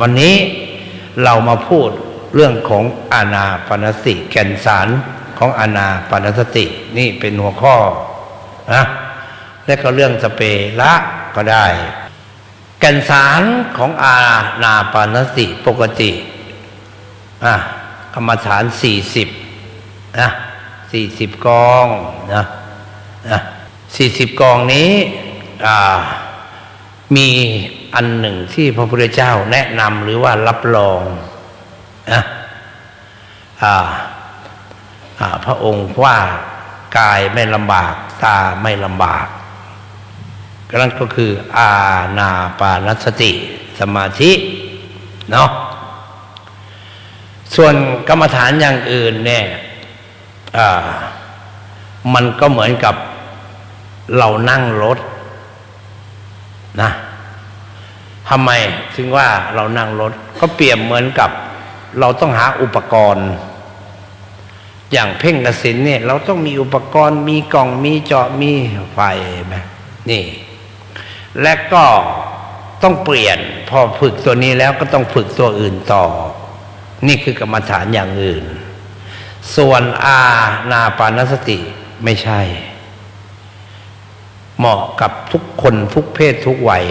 วันนี้เรามาพูดเรื่องของอานาปานสติแก่นสารของอานาปานสติ นี่เป็นหัวข้อนะและก็เรื่องสเปละก็ได้ แก่นสารของอาณาปานสติปกติอะกรรมฐานสี่สิบนะสี่สิบกองนะนะสี่สิบกองนี้มี อันหนึ่งที่พระพุทธเจ้าแนะนำหรือว่ารับรองนะพระองค์ว่ากายไม่ลำบากตาไม่ลำบากนั่นก็คือ อาณาปานสติ สมาธิเนาะส่วนกรรมฐานอย่างอื่นเนี่ยมันก็เหมือนกับเรานั่งรถนะ ทำไมถึงว่าเรานั่งรถก็เปรียบเหมือนกับ เราต้องหาอุปกรณ์ อย่างเพ่งกสินเนี่ยเราต้องมีอุปกรณ์ มีกล่องมีเจาะมีไฟไหมนี่ และก็ต้องเปลี่ยน พอฝึกตัวนี้แล้วก็ต้องฝึกตัวอื่นต่อ นี่คือกรรมฐานอย่างอื่น ส่วนอาณาปานสติไม่ใช่ เหมาะกับทุกคนทุกเพศทุกวัย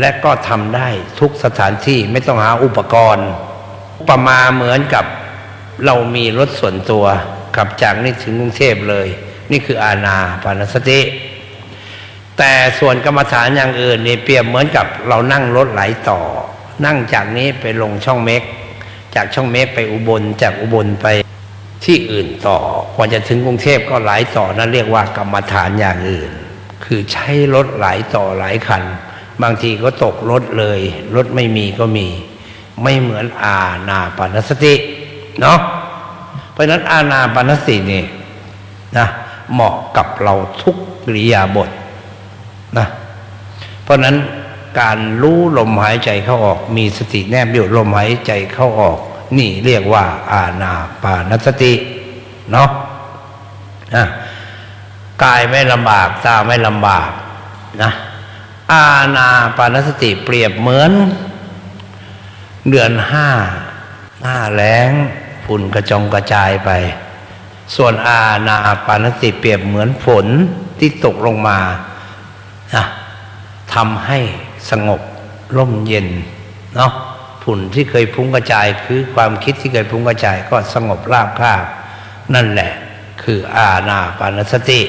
และก็ทำได้ทุกสถานที่ไม่ต้องหาอุปกรณ์ประมาเหมือนกับเรามีรถส่วนตัวขับจากนี่ถึงกรุงเทพเลย นี่คืออาณาปานสติ แต่ส่วนกรรมฐานอย่างอื่นนี่เปรียบเหมือนกับเรานั่งรถไหลต่อ นั่งจากนี้ไปลงช่องเมกจากช่องเมกไปอุบลจากอุบลไปที่อื่นต่อกว่าจะถึงกรุงเทพก็ไหลต่อนั่นเรียกว่ากรรมฐานอย่างอื่น คือใช้รถไหลต่อหลายคัน บางทีก็ตกรถเลยรถไม่มีก็มี ไม่เหมือนอาณาปานสติเนาะเพราะนั้นอาณาปานสตินี่นะเหมาะกับเราทุกกิริยาบทนะเพราะนั้นการรู้ลมหายใจเข้าออก มีสติแนบอยู่ลมหายใจเข้าออก นี่เรียกว่า อาณาปานสติเนาะนะกายไม่ลำบากตาไม่ลำบากนะ อาณาปานสติเปรียบเหมือน เดือนห้าหน้าแล้งฝุ่นกระจองกระจายไป ส่วนอาณาปานสติเปรียบเหมือนฝนที่ตกลงมาทำให้สงบร่มเย็นเนาะผุ่นที่เคยพุ่งกระจายคือความคิดที่เคยพุ่งกระจายก็สงบราบคาบนั่นแหละ คืออาณาปานสติ